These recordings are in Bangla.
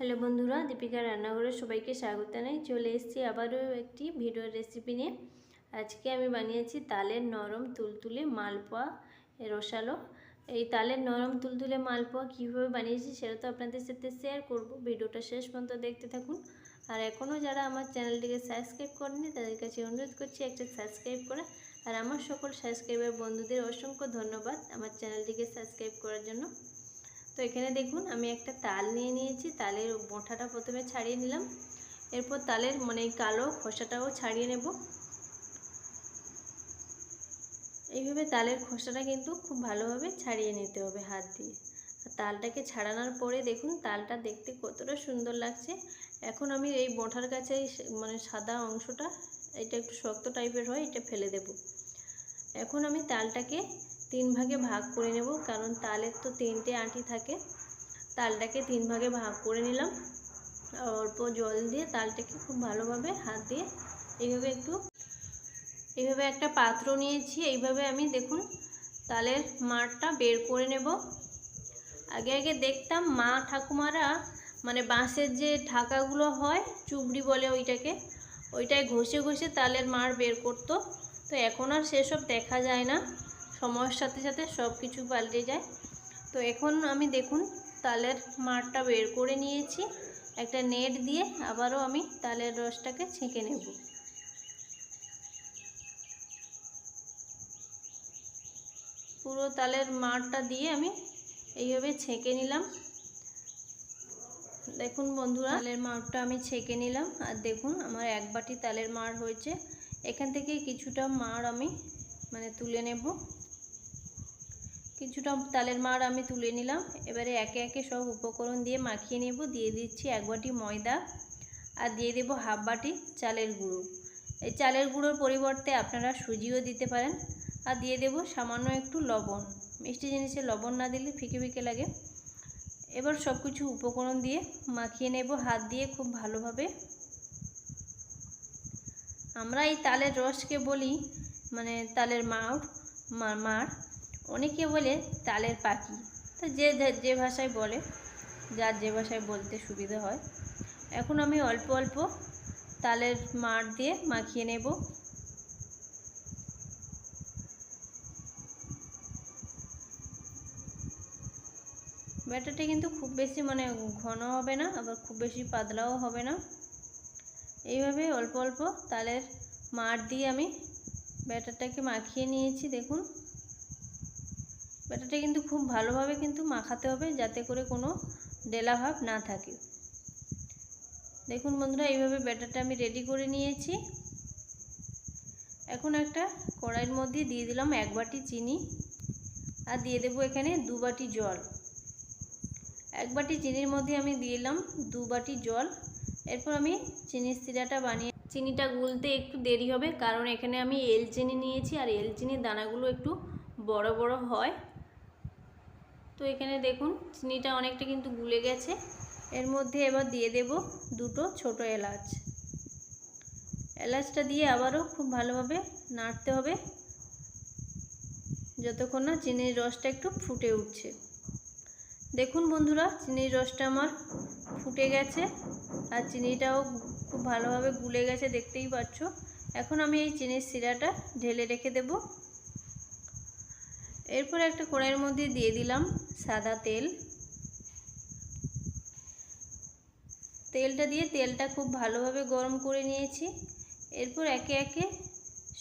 হ্যালো বন্ধুরা দীপিকা রান্নাঘরে সবাইকে স্বাগত জানাই। চলে এসেছি আবারও একটি ভিডিও রেসিপি নিয়ে। আজকে আমি বানিয়েছি তালের নরম তুলতুলে মালপোয়া রসালো। এই তালের নরম তুলতুলে মালপোয়া কীভাবে বানিয়েছি সেটা তো আপনাদের সাথে শেয়ার করব। ভিডিওটা শেষ পর্যন্ত দেখতে থাকুন। আর এখনও যারা আমার চ্যানেলটিকে সাবস্ক্রাইব করেনি তাদের কাছে অনুরোধ করছি একটা সাবস্ক্রাইব করে। আর আমার সকল সাবস্ক্রাইবার বন্ধুদের অসংখ্য ধন্যবাদ আমার চ্যানেলটিকে সাবস্ক্রাইব করার জন্য। তো এখানে দেখুন, আমি একটা তাল নিয়ে নিয়েছি। তালের বোঁটাটা প্রথমে ছাড়িয়ে নিলাম। এরপর তালের মানে কালো খোসাটাও ছাড়িয়ে নেব। এইভাবে তালের খোসাটা কিন্তু খুব ভালোভাবে ছাড়িয়ে নিতে হবে হাত দিয়ে। তালটাকে ছাড়ানোর পরে দেখুন, তালটা দেখতে কতটা সুন্দর লাগছে। এখন আমি এই বোঁটার কাছে মানে সাদা অংশটা, এটা একটু শক্ত টাইপের হয়, এটা ফেলে দেব। এখন আমি তালটাকে তিন ভাগে ভাগ করে নেব, কারণ তালের তো তিনটে আঁটি থাকে। তালটাকে তিন ভাগে ভাগ করে নিলাম। অল্প জল দিয়ে তালটাকে খুব ভালোভাবে হাত দিয়ে এইভাবে একটু এইভাবে একটা পাত্র নিয়েছি। এইভাবে আমি দেখুন তালের মাড়টা বের করে নেব। আগে আগে দেখতাম মা ঠাকুমারা মানে বাঁশের যে ঢাকাগুলো হয়, চুবড়ি বলে ওইটাকে, ওইটায় ঘষে ঘষে তালের মাড় বের করতো। তো এখন আর সেসব দেখা যায় না। সময়ের সাথে সাথে সব কিছু পাল্টে যায়। তো এখন আমি দেখুন তালের মাড়টা বের করে নিয়েছি। একটা নেট দিয়ে আবারও আমি তালের রসটাকে ছেঁকে নেব। পুরো তালের মাড়টা দিয়ে আমি এইভাবে ছেঁকে নিলাম। দেখুন বন্ধুরা, তালের মাড়টা আমি ছেঁকে নিলাম। আর দেখুন আমার এক বাটি তালের মাড় হয়েছে। এখান থেকে কিছুটা মাড় আমি মানে তুলে নেব। কিছুটা তালের মাড় আমি তুলে নিলাম। এবারে একে একে সব উপকরণ দিয়ে মাখিয়ে নেব। দিয়ে দিচ্ছি এক বাটি ময়দা আর দিয়ে দেব হাফ বাটি চালের গুঁড়ো। এই চালের গুঁড়োর পরিবর্তে আপনারা সুজিও দিতে পারেন। আর দিয়ে দেব সামান্য একটু লবণ। মিষ্টি জিনিসে লবণ না দিলে ফিকে ফিকে লাগে। এবার সব কিছু উপকরণ দিয়ে মাখিয়ে নেব। হাত দিয়ে খুব ভালোভাবে। আমরা এই তালের রসকে বলি মানে তালের মাড় মাড়। অনেকে বলে তালের পাখি। তা যে যে ভাষায় বলে, যার যে ভাষায় বলতে সুবিধা হয়। এখন আমি অল্প অল্প তালের মাড় দিয়ে মাখিয়ে নেব। ব্যাটারটা কিন্তু খুব বেশি মানে ঘন হবে না, আবার খুব বেশি পাতলাও হবে না। এইভাবে অল্প অল্প তালের মাড় দিয়ে আমি ব্যাটারটাকে মাখিয়ে নিয়েছি, দেখুন। ব্যাটারটা কিন্তু খুব ভালোভাবে কিন্তু মাখাতে হবে যাতে করে কোনো ডেলা ভাব না থাকে। দেখুন বন্ধুরা, এইভাবে ব্যাটারটা আমি রেডি করে নিয়েছি। এখন একটা কড়াইয়ের মধ্যে দিয়ে দিলাম এক বাটি চিনি আর দিয়ে দেবো এখানে দু বাটি জল। এক বাটি চিনির মধ্যে আমি দিলাম দু বাটি জল। এরপর আমি চিনির সিরাটা বানিয়ে চিনিটা গুলতে একটু দেরি হবে কারণ এখানে আমি এল চিনি নিয়েছি আর এল চিনির দানাগুলো একটু বড় বড় হয়। তো এখানে দেখুন, চিনিটা অনেকটা কিন্তু গুলে গেছে। এর মধ্যে এবার দিয়ে দেব দুটো ছোট এলাচ। এলাচটা দিয়ে আবারও খুব ভালোভাবে নাড়তে হবে, যতক্ষণ না চিনির রসটা একটু ফুটে উঠছে। দেখুন বন্ধুরা, চিনির রসটা আমার ফুটে গেছে আর চিনিটাও খুব ভালোভাবে গুলে গেছে, দেখতেই পাচ্ছ। এখন আমি এই চিনির শিরাটা ঢেলে রেখে দেব। এরপর একটা কড়াইয়ের মধ্যে দিয়ে দিলাম সাদা তেল। তেলটা দিয়ে তেলটা খুব ভালোভাবে গরম করে নিয়েছি। এরপর একে একে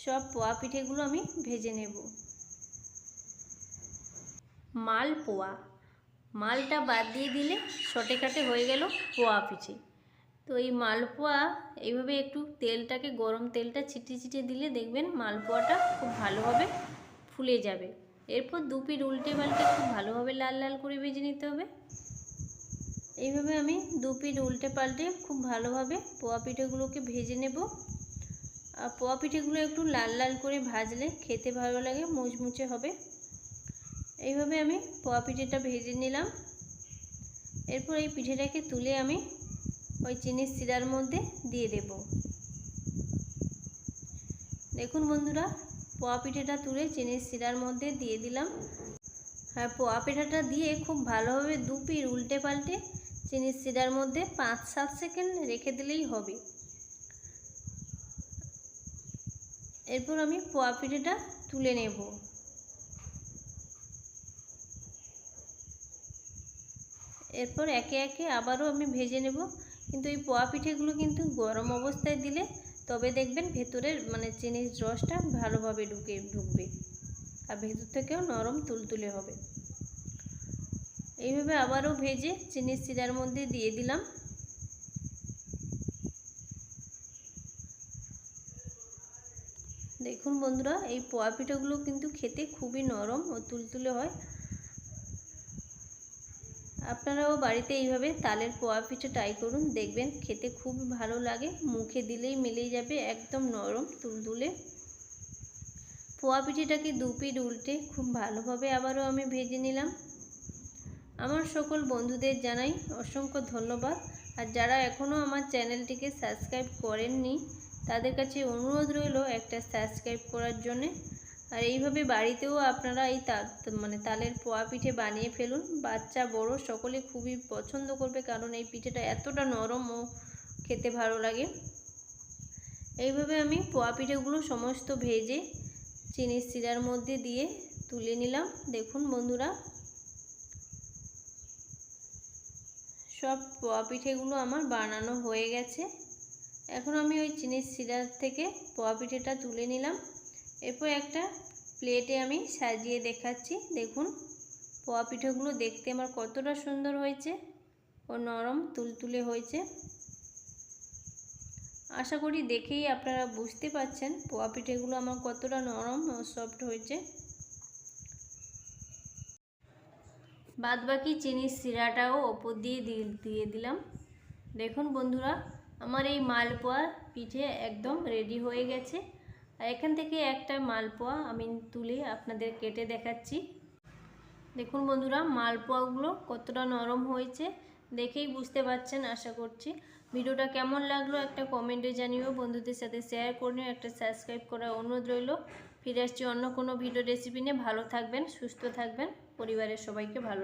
সব পোয়া পিঠেগুলো আমি ভেজে নেব। মাল পোয়া। মালটা বাদ দিয়ে দিলে শটে কাটে হয়ে গেল পোয়া পিঠে। তো এই মালপোয়া এইভাবে একটু তেলটাকে গরম তেলটা ছিটিয়ে ছিটিয়ে দিলে দেখবেন মালপোয়াটা খুব ভালোভাবে ফুলে যাবে। এরপর দু পিঠ উল্টে পাল্টে খুব ভালোভাবে লাল লাল করে ভেজে নিতে হবে। এইভাবে আমি দু পিঠ উল্টে পাল্টে খুব ভালোভাবে পোয়া পিঠেগুলোকে ভেজে নেব। আর পোয়া পিঠেগুলো একটু লাল লাল করে ভাজলে খেতে ভালো লাগে, মুচমুচে হবে। এইভাবে আমি পোয়া পিঠেটা ভেজে নিলাম। এরপর এই পিঠেটাকে তুলে আমি ওই চিনির শিরার মধ্যে দিয়ে দেব। দেখুন বন্ধুরা পোয়া পিঠেটা তুলে চিনির শিরার মধ্যে দিয়ে দিলাম। আর পোয়া পিঠাটা দিয়ে খুব ভালোভাবে দু পিঠ উল্টে পাল্টে চিনির শিরার মধ্যে পাঁচ সাত সেকেন্ড রেখে দিলেই হবে। এরপর আমি পোয়া পিঠেটা তুলে নেব। এরপর একে একে আবারও আমি ভেজে নেব। কিন্তু এই পোয়া পিঠেগুলো কিন্তু গরম অবস্থায় দিলে তবে দেখবেন ভেতরের মানে চিনির রসটা ভালোভাবে ঢুকে, ঢুকবে। আর ভেতর থেকেও নরম তুলতুলে হবে। এইভাবে আবারও ভেজে চিনির শিরার মধ্যে দিয়ে দিলাম। দেখুন বন্ধুরা, এই পোয়া পিঠাগুলো কিন্তু খেতে খুবই নরম ও তুলতুলে হয়। আপনারাও বাড়িতে এইভাবে তালের পোয়া পিঠে ট্রাই করুন। দেখবেন খেতে খুব ভালো লাগে। মুখে দিলেই মিলে যাবে, একদম নরম তুলতুলে। পোয়া পিঠেটাকে দু পিঠ উল্টে খুব ভালোভাবে আবারও আমি ভেজে নিলাম। আমার সকল বন্ধুদের জানাই অসংখ্য ধন্যবাদ। আর যারা এখনও আমার চ্যানেলটিকে সাবস্ক্রাইব করেননি, তাদের কাছে অনুরোধ রইল একটা সাবস্ক্রাইব করার জন্যে। আর এইভাবে বাড়িতেও আপনারা এই মানে তালের পোয়া পিঠে বানিয়ে ফেলুন। বাচ্চা, বড়, সকলে খুবই পছন্দ করবে কারণ এই পিঠেটা এতটা নরম ও খেতে ভালো লাগে। এইভাবে আমি পোয়া পিঠেগুলো সমস্ত ভেজে চিনির শিরার মধ্যে দিয়ে তুলে নিলাম। দেখুন বন্ধুরা, সব পোয়া পিঠেগুলো আমার বানানো হয়ে গেছে। এখন আমি ওই চিনির শিরার থেকে পোয়া পিঠেটা তুলে নিলাম। এরপর একটা প্লেটে আমি সাজিয়ে দেখাচ্ছি। দেখুন, পোয়া পিঠেগুলো দেখতে আমার কতটা সুন্দর হয়েছে ও নরম তুলতুলে হয়েছে। আশা করি দেখেই আপনারা বুঝতে পাচ্ছেন পোয়া পিঠেগুলো আমার কতটা নরম ও সফট হয়েছে। বাদ বাকি চিনির শিরাটাও ওপর দিয়ে দিয়ে দিলাম। দেখুন বন্ধুরা, আমার এই মালপোয়া পিঠে একদম রেডি হয়ে গেছে। আর এখান থেকে একটা মালপোয়া আমি তুলে আপনাদের কেটে দেখাচ্ছি। দেখুন বন্ধুরা, মালপোয়াগুলো কতটা নরম হয়েছে, দেখেই বুঝতে পারছেন, আশা করছি। ভিডিওটা কেমন লাগল একটা কমেন্টে জানিও, বন্ধুদের সাথে শেয়ার করে একটা সাবস্ক্রাইব করার অনুরোধ রইল। ফিরে আসছি অন্য কোনো ভিডিও রেসিপি নিয়ে। ভালো থাকবেন, সুস্থ থাকবেন, পরিবারের সবাইকে ভালো